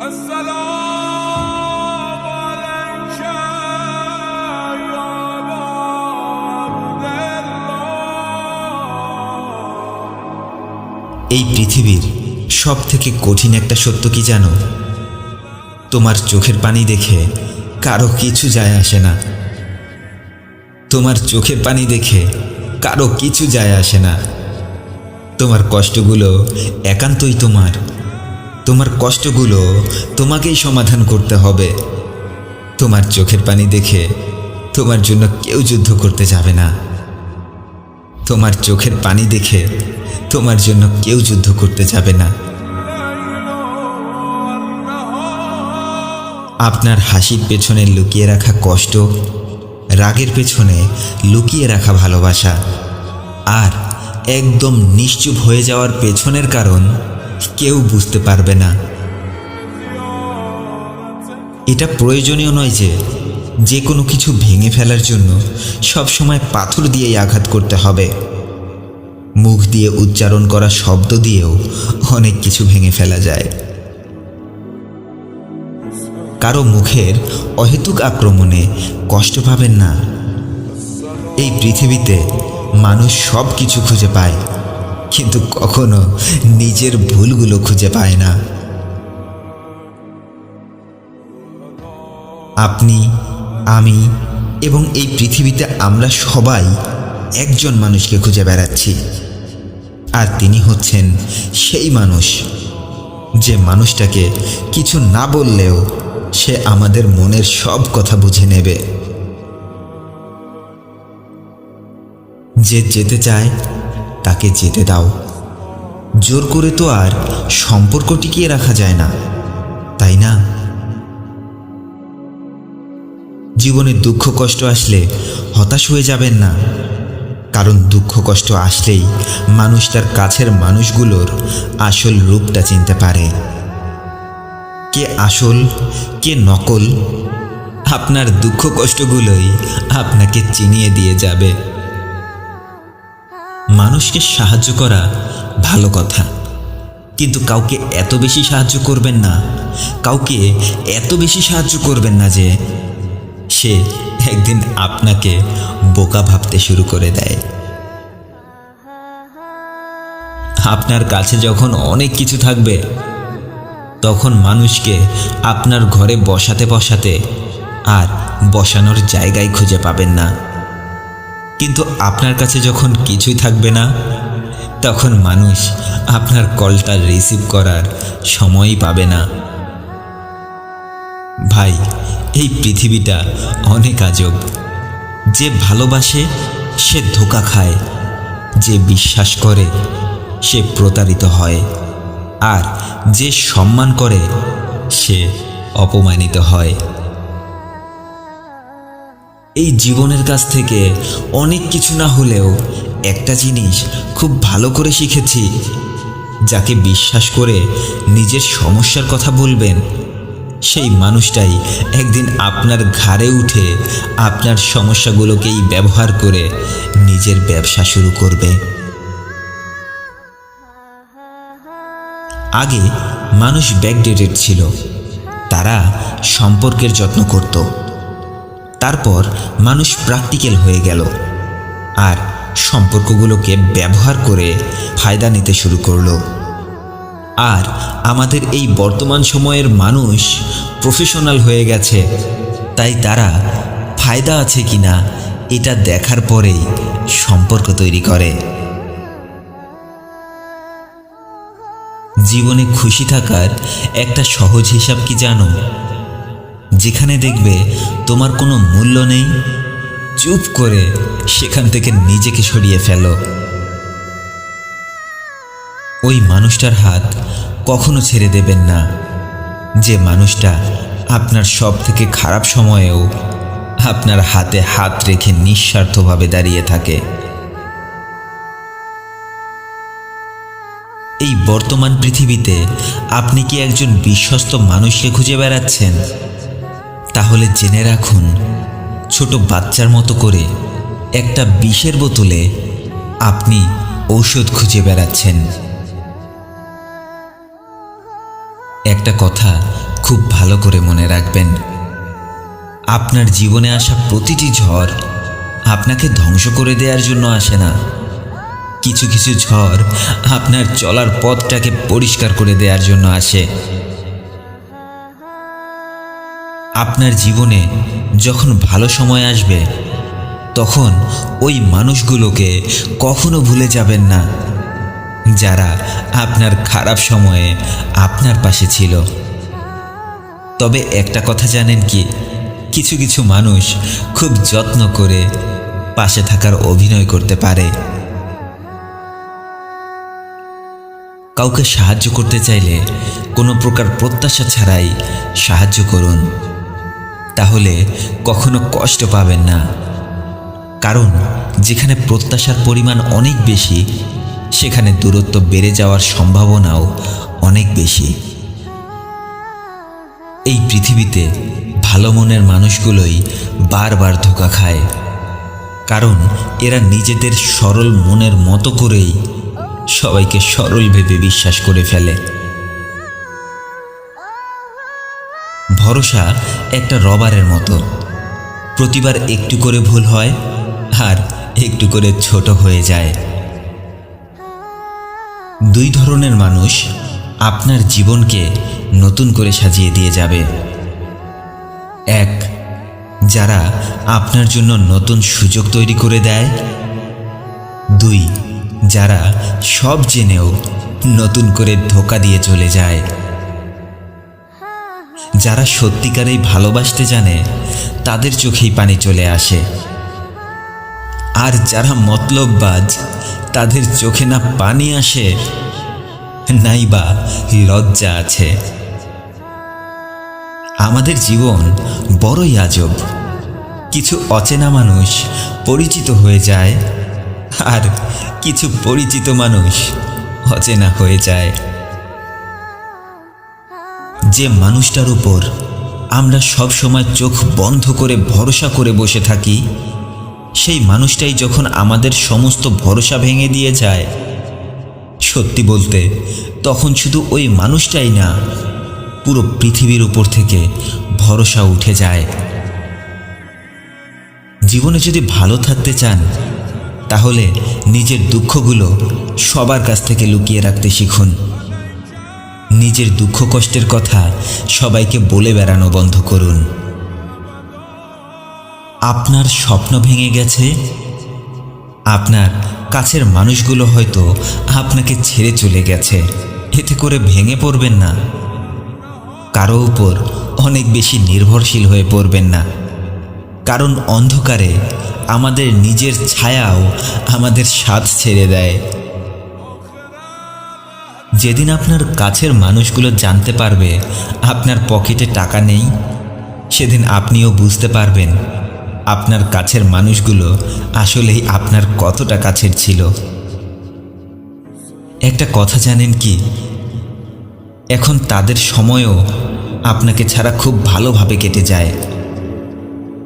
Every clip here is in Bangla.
এই পৃথিবীর সব থেকে কঠিন একটা সত্য কি জানো? তোমার চোখের পানি দেখে কারও কিছু যায় আসে না। তোমার চোখের পানি দেখে কারও কিছু যায় আসে না। তোমার কষ্টগুলো একান্তই তোমার। তোমার কষ্টগুলো তোমাকেই সমাধান করতে হবে। তোমার চোখের পানি দেখে তোমার জন্য কেউ যুদ্ধ করতে যাবে না। তোমার চোখের পানি দেখে তোমার জন্য কেউ যুদ্ধ করতে যাবে না। আপনার হাসির পেছনে লুকিয়ে রাখা কষ্ট, রাগের পেছনে লুকিয়ে রাখা ভালোবাসা, আর একদম নিশ্চুপ হয়ে যাওয়ার পেছনের কারণ কেউ বুঝতে পারবে না। এটা প্রয়োজনীয় নয় যে যে কোনো কিছু ভেঙে ফেলার জন্য সবসময় পাথর দিয়েই আঘাত করতে হবে। মুখ দিয়ে উচ্চারণ করা শব্দ দিয়েও অনেক কিছু ভেঙে ফেলা যায়। কারও মুখের অহেতুক আক্রমণে কষ্ট পাবেন না। এই পৃথিবীতে মানুষ সব কিছু খুঁজে পায়। কিন্তু কখনো নিজের ভুলগুলো খুঁজে পায় না। আপনি, আমি এবং এই পৃথিবীতে আমরা সবাই একজন মানুষকে খুঁজে বেড়াচ্ছি। আর তিনি হচ্ছেন সেই মানুষ যে মানুষটাকে কিছু না বললেও সে আমাদের মনের সব কথা বুঝে নেবে। যে যেতে চায় তাকে যেতে দাও। জোর করে তো আর সম্পর্ক টিকিয়ে রাখা যায় না, তাই না? জীবনে দুঃখ কষ্ট আসলে হতাশ হয়ে যাবেন না, কারণ দুঃখ কষ্ট আসলেই মানুষ তার কাছের মানুষগুলোর আসল রূপটা চিনতে পারে। কে আসল, কে নকল, আপনার দুঃখ কষ্টগুলোই আপনাকে চিনিয়ে দিয়ে যাবে। মানুষকে সাহায্য করা ভালো কথা। কিন্তু কাউকে এত বেশি সাহায্য করবেন না, কাউকে এত বেশি সাহায্য করবেন না যে সে একদিন আপনাকে বোকা ভাবতে শুরু করে দেয়। আপনার কাছে যখন অনেক কিছু থাকবে, তখন মানুষকে আপনার ঘরে বসাতে বসাতে আর বসানোর জায়গায় খুঁজে পাবেন না। কিন্তু আপনার কাছে যখন কিছুই থাকবে না, তখন মানুষ আপনার কলটা রিসিভ করার সময়ই পাবে না। ভাই, এই পৃথিবীটা অনেক আজব। যে ভালোবাসে, সে ধোকা খায়। যে বিশ্বাস করে, সে প্রতারিত হয়। আর যে সম্মান করে, সে অপমানিত হয়। এই জীবনের কাছ থেকে অনেক কিছু না হলেও একটা জিনিস খুব ভালো করে শিখেছি, যাকে বিশ্বাস করে নিজের সমস্যার কথা বলবেন। সেই মানুষটাই একদিন আপনার ঘাড়ে উঠে আপনার সমস্যাগুলোকেই ব্যবহার করে নিজের ব্যবসা শুরু করবে। আগে মানুষ ব্যাকডেটেড ছিল, তারা সম্পর্কের যত্ন করত। তারপর মানুষ প্র্যাকটিক্যাল হয়ে গেল। আর সম্পর্কগুলোকে ব্যবহার করে ফায়দা নিতে শুরু করল। আর আমাদের এই বর্তমান সময়ের মানুষ প্রফেশনাল হয়ে গেছে, তাই তারা ফায়দা আছে কিনা এটা দেখার পরেই সম্পর্ক তৈরি করে। জীবনে খুশি থাকার একটা সহজ হিসাব কি জানো? যেখানে দেখবে তোমার কোনো মূল্য নেই, চুপ করে সেখান থেকে নিজেকে সরিয়ে ফেলো। ওই মানুষটার হাত কখনো ছেড়ে দেবেন না। যে মানুষটা আপনার সব থেকে খারাপ সময়েও আপনার হাতে হাত রেখে নিঃস্বার্থভাবে দাঁড়িয়ে থাকে। এই বর্তমান পৃথিবীতে আপনি কি একজন বিশ্বস্ত মানুষকে খুঁজে বেড়াচ্ছেন? তাহলে জেনে রাখুন, ছোট বাচ্চার মতো করে একটা বিষের বোতলে আপনি ঔষধ খুঁজে বেড়াচ্ছেন। একটা কথা খুব ভালো করে মনে রাখবেন, আপনার জীবনে আসা প্রতিটি ঝড় আপনাকে ধ্বংস করে দেওয়ার জন্য আসে না। কিছু কিছু ঝড় আপনার চলার পথটাকে পরিষ্কার করে দেওয়ার জন্য আসে। আপনার জীবনে যখন ভালো সময় আসবে, তখন ওই মানুষগুলোকে কখনো ভুলে যাবেন না, যারা আপনার খারাপ সময়ে আপনার পাশে ছিল। তবে একটা কথা জানেন কি, কিছু কিছু মানুষ খুব যত্ন করে পাশে থাকার অভিনয় করতে পারে। কাউকে সাহায্য করতে চাইলে কোনো প্রকার প্রত্যাশা ছাড়াই সাহায্য করুন। তাহলে কখনো কষ্ট পাবেন না। কারণ যেখানে প্রত্যাশার পরিমাণ অনেক বেশি, সেখানে দূরত্ব বেড়ে যাওয়ার সম্ভাবনাও অনেক বেশি। এই পৃথিবীতে ভালো মনের মানুষগুলোই বারবার ধোকা খায়। কারণ এরা নিজেদের সরল মনের মতো করেই সবাইকে সরল ভেবে বিশ্বাস করে ফেলে। ভরসা একটা রবারের মতো। প্রতিবার একটু করে ভুল হয় আর একটু করে ছোট হয়ে যায়। দুই ধরনের মানুষ আপনার জীবনকে নতুন করে সাজিয়ে দিয়ে যাবে। এক, যারা আপনার জন্য নতুন সুযোগ তৈরি করে দেয়। দুই, যারা সব জেনেও নতুন করে ধোকা দিয়ে চলে যায়। যারা সত্যিকারেই ভালোবাসতে জানে, তাদের চোখেই পানি চলে আসে। আর যারা মতলববাজ, তাদের চোখে না পানি আসে নাই বা লজ্জা আছে। আমাদের জীবন বড়ই আজব। কিছু অচেনা মানুষ পরিচিত হয়ে যায়, আর কিছু পরিচিত মানুষ অচেনা হয়ে যায়। যে মানুষটার উপর আমরা সব সময় চোখ বন্ধ করে ভরসা করে বসে থাকি, সেই মানুষটাই যখন আমাদের সমস্ত ভরসা ভেঙে দিয়ে যায়, সত্যি বলতে তখন শুধু ওই মানুষটাই না, পুরো পৃথিবীর উপর থেকে ভরসা উঠে যায়। জীবনে যদি ভালো থাকতে চান, তাহলে নিজের দুঃখগুলো সবার কাছ থেকে লুকিয়ে রাখতে শিখুন। নিজের দুঃখ কষ্টের কথা সবাইকে বলে বেড়ানো বন্ধ করুন। আপনার স্বপ্ন ভেঙে গেছে। আপনার কাছের মানুষগুলো হয়তো আপনাকে ছেড়ে চলে গেছে। এতে করে ভেঙে পড়বেন না। কারও উপর অনেক বেশি নির্ভরশীল হয়ে পড়বেন না। কারণ অন্ধকারে আমাদের নিজের ছায়াও আমাদের সাথ ছেড়ে দেয়। যেদিন আপনার কাছের মানুষগুলো জানতে পারবে আপনার পকেটে টাকা নেই, সেদিন আপনিও বুঝতে পারবেন আপনার কাছের মানুষগুলো আসলেই আপনার কতটা কাছের ছিল। একটা কথা জানেন কি? এখন তাদের সময়ও আপনাকে ছাড়া খুব ভালোভাবে কেটে যায়।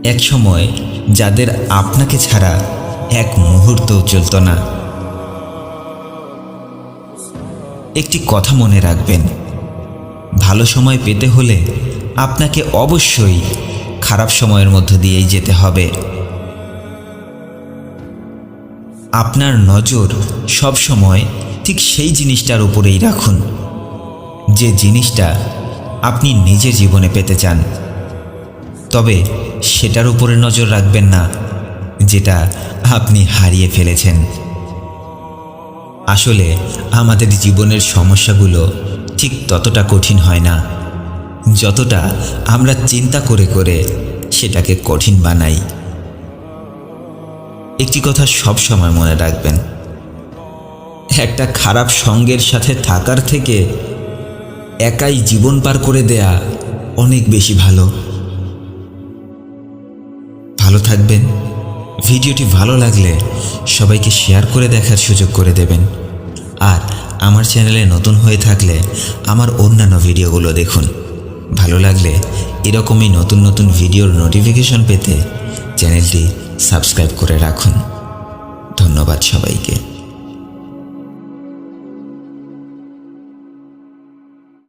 এক সময় যাদের আপনাকে ছাড়া এক মুহূর্তও চলত না। একটি কথা মনে রাখবেন। ভালো সময় পেতে হলে আপনাকে অবশ্যই খারাপ সময়ের মধ্য দিয়েই যেতে হবে। আপনার নজর সব সময় ঠিক সেই জিনিসটার উপরেই রাখুন। যে জিনিসটা আপনি নিজের জীবনে পেতে চান। তবে সেটার উপরে নজর রাখবেন না, যেটা আপনি হারিয়ে ফেলেছেন। আসলে আমাদের জীবনের সমস্যাগুলো ঠিক ততটা কঠিন হয় না। যতটা আমরা চিন্তা করে করে সেটাকে কঠিন বানাই। একটি কথা সব সময় মনে রাখবেন, একটা খারাপ সঙ্গের সাথে থাকার থেকে একাই জীবন পার করে দেয়া অনেক বেশি ভালো। ভালো থাকবেন। ভিডিওটি ভালো লাগলে সবাইকে শেয়ার করে দেখার সুযোগ করে দেবেন। আর আমার চ্যানেলে নতুন হয়ে থাকলে আমার অন্যান্য ভিডিওগুলো দেখুন। ভালো লাগলে এরকমই নতুন নতুন ভিডিওর নোটিফিকেশন পেতে চ্যানেলটি সাবস্ক্রাইব করে রাখুন। ধন্যবাদ সবাইকে।